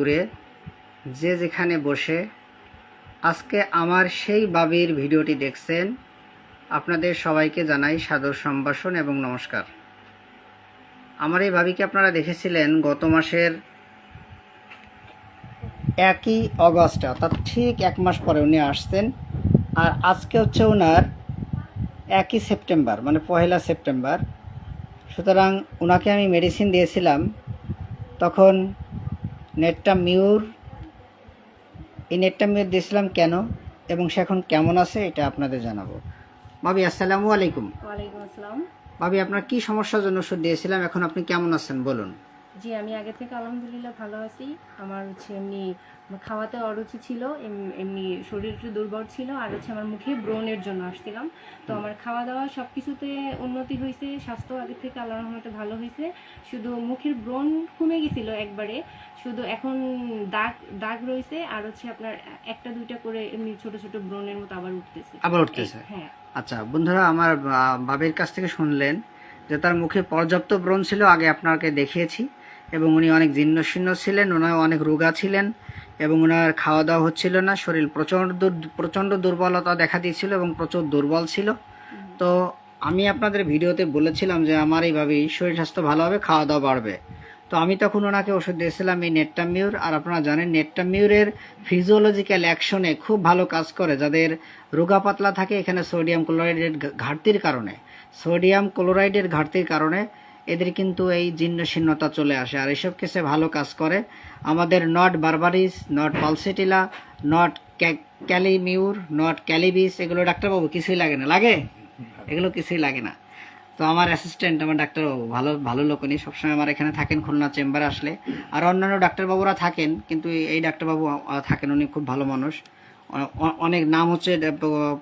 দূরে যে যেখানে বসে আজকে আমার সেই বাবির ভিডিওটি দেখছেন, আপনাদের সবাইকে জানাই সাদর সম্ভাষণ এবং নমস্কার। আমার এই ভাবিকে আপনারা দেখেছিলেন গত মাসের একই অগস্টে অর্থাৎ ঠিক এক মাস পরে উনি আসছেন, আর আজকে হচ্ছে ওনার একই সেপ্টেম্বর মানে পহেলা সেপ্টেম্বর। সুতরাং ওনাকে আমি মেডিসিন দিয়েছিলাম, তখন নেটটা মিউর। এই নেটটা মিউর দিয়েছিলাম কেন? এবং সে এখন কেমন আছে এটা আপনাদের জানাব। ভাবি আসসালামু আলাইকুম। আসসালাম। ভাবি আপনার কি সমস্যার জন্য ওষুধ দিয়েছিলাম? এখন আপনি কেমন আছেন? বলুন। জি আমি আগে থেকে আলহামদুলিল্লাহ ভালো আছি। আমার হচ্ছে এমনি খাওয়াতে অরুচি ছিল এমনি শরীর একটু দুর্বল ছিল আর হচ্ছে আমার মুখে ব্রণের জন্য আসছিলাম। তো আমার খাওয়া দাওয়া সব কিছুতে উন্নতি হয়েছে স্বাস্থ্য আগে থেকে আল্লাহ রহমতে ভালো হয়েছে শুধু মুখের ব্রণ কমে গেছিল একবারে শুধু এখন দাগ দাগ রয়েছে আর হচ্ছে আপনার একটা দুইটা করে এমনি ছোট ছোট ব্রণের মতো আবার উঠতেছে। আবার উঠতেছে? হ্যাঁ। আচ্ছা বন্ধুরা আমার বাবের কাছ থেকে শুনলেন যে তার মুখে পর্যাপ্ত ব্রণ ছিল আগে আপনাকে দেখিয়েছি। এবং উনি অনেক জীর্ণ শীর্ণ ছিলেন ওনার অনেক রোগা ছিলেন এবং ওনার খাওয়া দাওয়া হচ্ছিল না, শরীর প্রচণ্ড প্রচণ্ড দুর্বলতা দেখা দিয়েছিল এবং প্রচুর দুর্বল ছিল। তো আমি আপনাদের ভিডিওতে বলেছিলাম যে আমার এইভাবেই শরীর স্বাস্থ্য ভালো হবে খাওয়া দাওয়া বাড়বে। তো আমি তখন ওনাকে ওষুধ দিয়েছিলাম এই নেট্টামিউর, আর আপনারা জানেন নেট্টামিউরের ফিজিওলজিক্যাল অ্যাকশনে খুব ভালো কাজ করে, যাদের রোগা পাতলা থাকে এখানে সোডিয়াম ক্লোরাইডের ঘাটতির কারণে। সোডিয়াম ক্লোরাইডের ঘাটতির কারণে এদের কিন্তু এই জীর্ণ শীর্ণতা চলে আসে। আর এসব কেসে ভালো কাজ করে। আমাদের not berberis, not pulsatilla, not ক্যালিমিউর, নট ক্যালিবিস, এগুলো ডাক্তারবাবু কিছুই লাগে না। লাগে? এগুলো কিছুই লাগে না। তো আমার অ্যাসিস্ট্যান্ট, আমার ডাক্তারবাবু, ভালো ভালো লোক। উনি সবসময় আমার এখানে থাকেন, খুলনা চেম্বারে আসলে। আর অন্যান্য ডাক্তারবাবুরা থাকেন, কিন্তু এই- ডাক্তারবাবু থাকেন। উনি খুব ভালো মানুষ। অনেক নাম হচ্ছে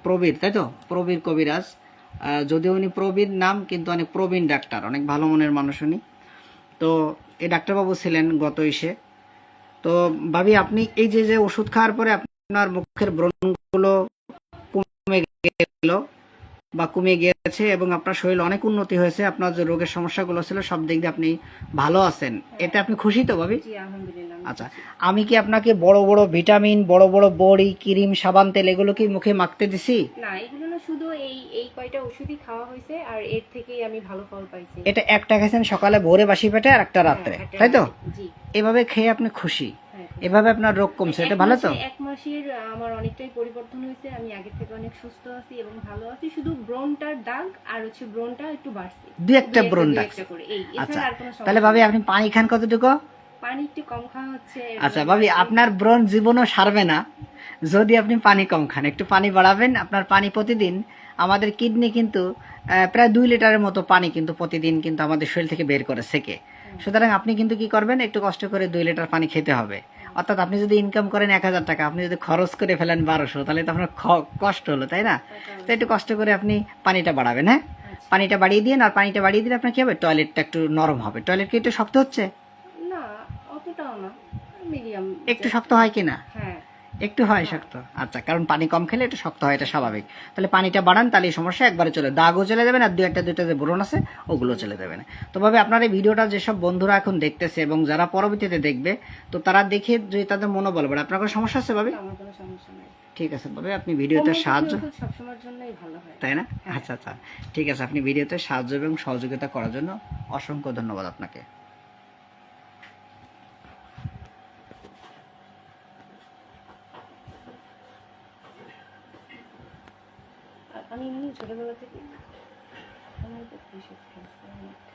প্রবীর, তাই তো? প্রবীর কবিরাজ। যদিও উনি প্রবীর নাম কিন্তু অনেক প্রবীণ ডাক্তার অনেক ভালো মনের মানুষ উনি। তো এই ডাক্তারবাবু ছিলেন গত ইসে। তো ভাবি আপনি এই যে যে ওষুধ খাওয়ার পরে আপনার মুখের ব্রণগুলো কমে গেল বা কমে গিয়েছে এবং আপনার শরীর অনেক উন্নতি হয়েছে আপনার যে রোগের সমস্যাগুলো ছিল সব দিক দিয়ে আপনি ভালো আছেন। এতে আপনি খুশি তো ভাবি? আচ্ছা আমি কি আপনাকে বড় বড় ভিটামিন বড় বড় বড়ি ক্রিম সাবান তেল এগুলো কি মুখে মাখতে দিছি? না শুধু এই এই কয়টা ওষুধই খাওয়া হয়েছে আর এর থেকেই আমি ভালো ফল পাইছি। এটা একটা খেয়েছেন সকালে ভোরে বাসি পেটে আর একটা রাত্রে হ্যাঁ, তাই তো? জি। এভাবে খেয়ে আপনি খুশি? হ্যাঁ। এভাবে আপনার রোগ কমছে এটা ভালো তো? এক মাসের আমার অনেকটাই পরিবর্তন হয়েছে। আমি আগে থেকে অনেক সুস্থ আছি এবং ভালো আছি। শুধু ব্রণটার দাগ আর হচ্ছে ব্রণটা একটু বাড়ছে। দু একটা দুই একটা করে। এই আচ্ছা তাহলে ভাবি আপনি পানি খান কতটুকু? পানি একটু কম খাওয়া হচ্ছে। আচ্ছা ভাবি আপনার ব্রণ জীবনও সারবে না। যদি আপনি পানি কম খান একটু পানি বাড়াবেন আপনার পানি প্রতিদিন আমাদের কিডনি কিন্তু প্রায় দুই লিটারের মতো পানি কিন্তু প্রতিদিন কিন্তু আমাদের শরীর থেকে বের করে সেকে। সুতরাং আপনি কিন্তু কি করবেন একটু কষ্ট করে দুই লিটার পানি খেতে হবে। অর্থাৎ আপনি যদি ইনকাম করেন এক হাজার টাকা আপনি যদি খরচ করে ফেলেন বারোশো তাহলে তো আপনার কষ্ট হলো তাই না? তো একটু কষ্ট করে আপনি পানিটা বাড়াবেন হ্যাঁ। পানিটা বাড়িয়ে দিন আর পানিটা বাড়িয়ে দিলে আপনার কি হবে? টয়লেটটা একটু নরম হবে। টয়লেট কি একটু শক্ত হচ্ছে? না অতটাও না মিডিয়াম একটু শক্ত হয় কি না? হ্যাঁ। একটু হয় শক্ত। আচ্ছা কারণ পানি কম খেলে একটু শক্ত হয় এটা স্বাভাবিক। তাহলে পানিটা বাড়ান তাহলে এই সমস্যা একবারে চলে। দাগও চলে যাবে না দু একটা দুইটা যে ব্রণ আছে ওগুলো চলে যাবে না। তো ভাবে আপনার এই ভিডিওটা যেসব বন্ধুরা এখন দেখতেছে এবং যারা পরবর্তীতে দেখবে তো তারা দেখে যদি তাদের মনোবল বাড়ে। আপনার কোনো সমস্যা আছে ভাবে? ঠিক আছে ভাবে আপনি ভিডিওতে সাহায্য হয়। তাই না? আচ্ছা আচ্ছা। ঠিক আছে আপনি ভিডিওতে সাহায্য এবং সহযোগিতা করার জন্য অসংখ্য ধন্যবাদ আপনাকে। আমি এমনি ছোটবেলা থেকে আমার খুব বেশি খেয়েছি অনেক